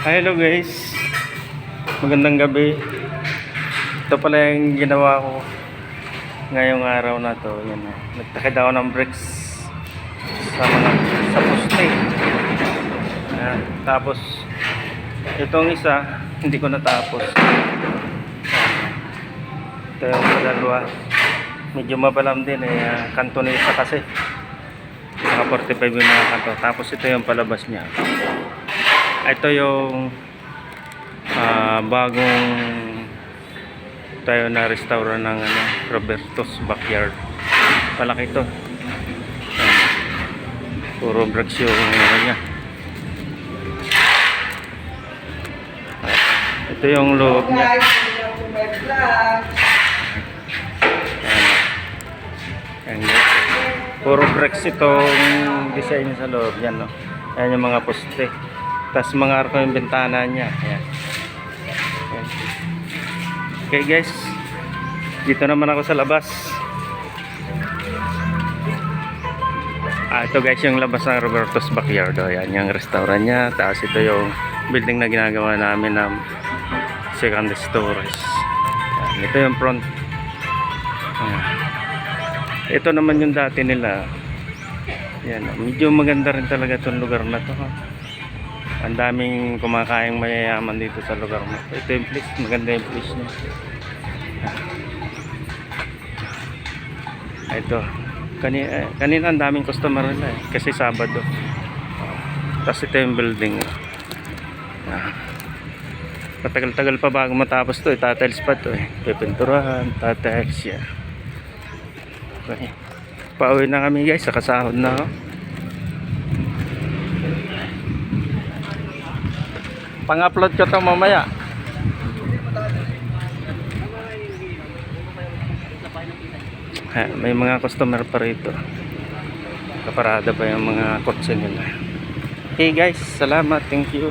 Hello guys. Magandang gabi. Ito pala yung ginawa ko ngayong araw na to. Yan, oh. Nagtakid ako ng bricks sa mga sa poste. Ayan. Tapos itong isa hindi ko natapos. Ito yung dalawa. Medyo mabalam din eh. ah, Kanto na isa kasi. Mga 45 yung mga kanto. Tapos ito yung palabas niya. Ito yung ah, bagong tayo na restaurant ng ano, Roberto's Backyard. Palaki ito. Puro bricks yung ano niya. Ito yung loob niya. Ayan. Puro bricks itong design sa loob. Yan, no? Ayan yung mga poste. Tapos mga arko yung bintana niya. Ayan. Ayan. Okay guys. Dito naman ako sa labas. Ah, ito guys yung labas ng Roberto's Backyard. O, yan yung restaurant niya. Tapos ito yung building na ginagawa namin ng second storage. Yan, ito yung front. Ayan. Ito naman yung dati nila. Yan, oh. medyo maganda rin talaga itong lugar na to. ha. Ang daming kumakaing mayayaman dito sa lugar to. Ito yung place, maganda yung place niya. Ito. Kanina, eh, kanina ang daming customer nila eh. Kasi Sabado. Tapos ito yung building. Ah. Matagal-tagal pa bago matapos to. Eh. Tatiles pa to eh. Pipinturahan, tatiles yan. Okay. Pauwi na kami guys. Sa kasahod na oh. ako. Pang-upload ko to mamaya. Ha, may mga customer pa rito. Kaparada pa yung mga kotse nila. Okay guys, salamat. Thank you.